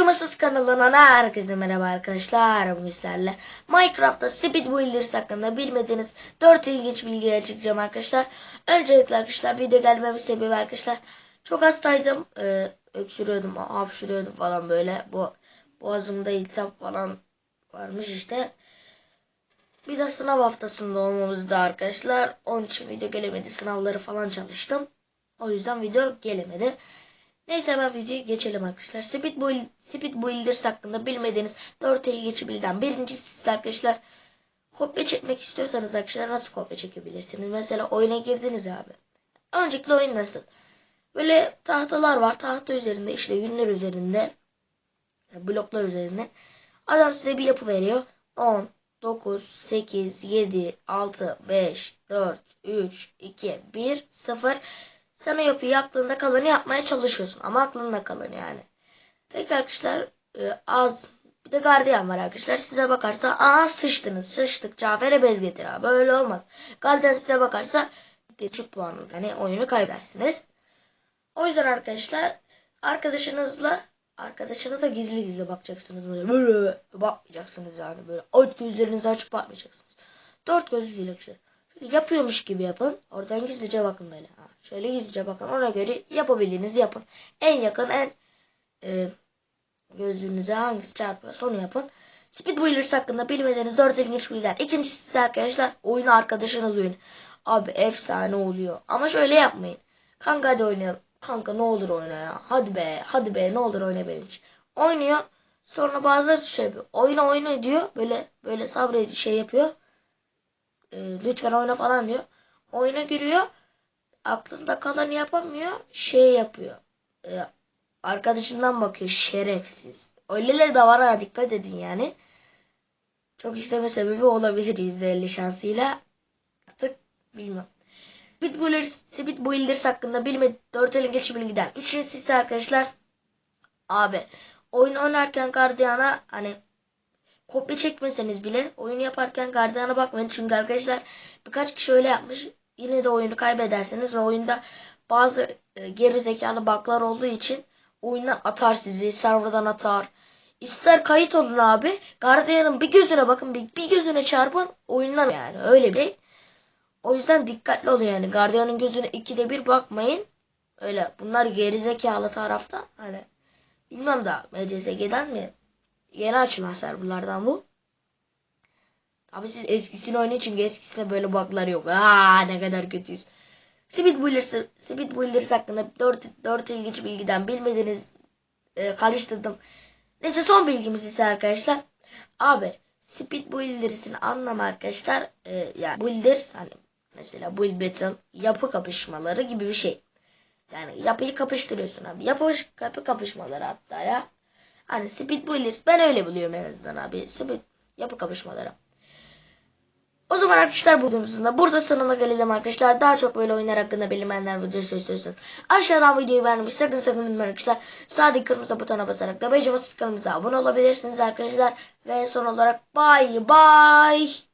Acımasız kanalına herkese merhaba arkadaşlar. Bugün sizlerle Minecraft'ta Speed Builders hakkında bilmediğiniz 4 ilginç bilgiye açıklayacağım arkadaşlar. Öncelikle arkadaşlar video gelmemin sebebi arkadaşlar. Çok hastaydım. Ee, öksürüyordum, hapşırıyordum falan böyle. Bu boğazımda iltihap falan varmış işte. Bir de sınav haftasında olmamızda arkadaşlar. Onun için video gelemedi. Sınavları falan çalıştım. O yüzden video gelemedi. Neyse hemen videoya geçelim arkadaşlar. Speed, Build, Speed Builders hakkında bilmediğiniz 4 ilginç bilgiden birincisi arkadaşlar kopya çekmek istiyorsanız arkadaşlar nasıl kopya çekebilirsiniz? Mesela oyuna girdiniz abi. Öncelikle oyun nasıl? Böyle tahtalar var. Tahta üzerinde işte yünler üzerinde bloklar üzerinde. Adam size bir yapı veriyor. 10, 9, 8, 7, 6, 5, 4, 3, 2, 1, 0. Sen o yapıyı aklında kalanı yapmaya çalışıyorsun. Ama aklında kalanı yani. Peki arkadaşlar e, az bir de gardiyan var arkadaşlar. Size bakarsa aa sıçtınız. Sıçtık Cafer'e bez getir abi. Öyle olmaz. Gardiyan size bakarsa düşük puanlı yani oyunu kaybedersiniz. O yüzden arkadaşlar arkadaşınızla arkadaşınıza gizli gizli bakacaksınız. Böyle, böyle bakmayacaksınız yani. Böyle aç gözlerinizi açıp bakmayacaksınız. Dört gözlü değil arkadaşlar. Yapıyormuş gibi yapın. Oradan gizlice bakın böyle. Ha, şöyle gizlice bakın. Ona göre yapabildiğinizi yapın. En yakın en e, gözlüğünüze hangisi çarpıyorsa onu yapın. Speed Builders hakkında bilmediğiniz 4 ilginç bilgiler. İkincisi ise arkadaşlar oyunu arkadaşınız oyun. Abi efsane oluyor. Ama şöyle yapmayın. Kanka hadi oynayalım. Kanka ne olur oyna ya. Hadi be. Hadi be ne olur oyna benim için. Oynuyor. Sonra bazıları şey yapıyor. Oyna oyna diyor. Böyle böyle sabredici şey yapıyor. E, lütfen oyna falan diyor. Oyuna giriyor. Aklında kalanı yapamıyor. Şey yapıyor. E, arkadaşından bakıyor. Şerefsiz. Öyleleri de var ha dikkat edin yani. Çok isteme sebebi olabilir %50 şansıyla. Artık bilmiyorum. Speed Builders, Speed hakkında bilme 4 elin geçi bilgiden. Üçüncüsü ise arkadaşlar abi oyun oynarken gardiyana hani kopya çekmeseniz bile oyun yaparken gardiyana bakmayın. Çünkü arkadaşlar birkaç kişi öyle yapmış. Yine de oyunu kaybedersiniz ve oyunda bazı e, geri zekalı bug'lar olduğu için oyundan atar sizi. Serverdan atar. İster kayıt olun abi. Gardiyanın bir gözüne bakın. Bir, bir gözüne çarpın. Oyundan yani. Öyle bir. O yüzden dikkatli olun yani. Gardiyanın gözüne ikide bir bakmayın. Öyle. Bunlar gerizekalı tarafta. Hani bilmem da MCSG'den mi? Yeni açılan serverlardan bu. Abi siz eskisini oynayın çünkü eskisinde böyle bug'lar yok. Aa ne kadar kötüyüz. Speed Builders, Speed Builders hakkında 4, 4 ilginç bilgiden bilmediğiniz e, karıştırdım. Neyse son bilgimiz ise arkadaşlar. Abi Speed Builders'in anlamı arkadaşlar e, yani Builders hani mesela Build Battle yapı kapışmaları gibi bir şey. Yani yapıyı kapıştırıyorsun abi. Yapı, yapı kapışmaları hatta ya. Hani Speed Builders ben öyle buluyorum en azından abi. Speed yapı kapışmaları. O zaman arkadaşlar bu videomuzun da burada sonuna gelelim arkadaşlar. Daha çok böyle oyunlar hakkında bilinmeyenler videosu istiyorsanız aşağıdan videoyu beğenmeyi sakın sakın unutmayın arkadaşlar. Sağdaki kırmızı butona basarak da bacımız kanalımıza abone olabilirsiniz arkadaşlar. Ve son olarak bye bye.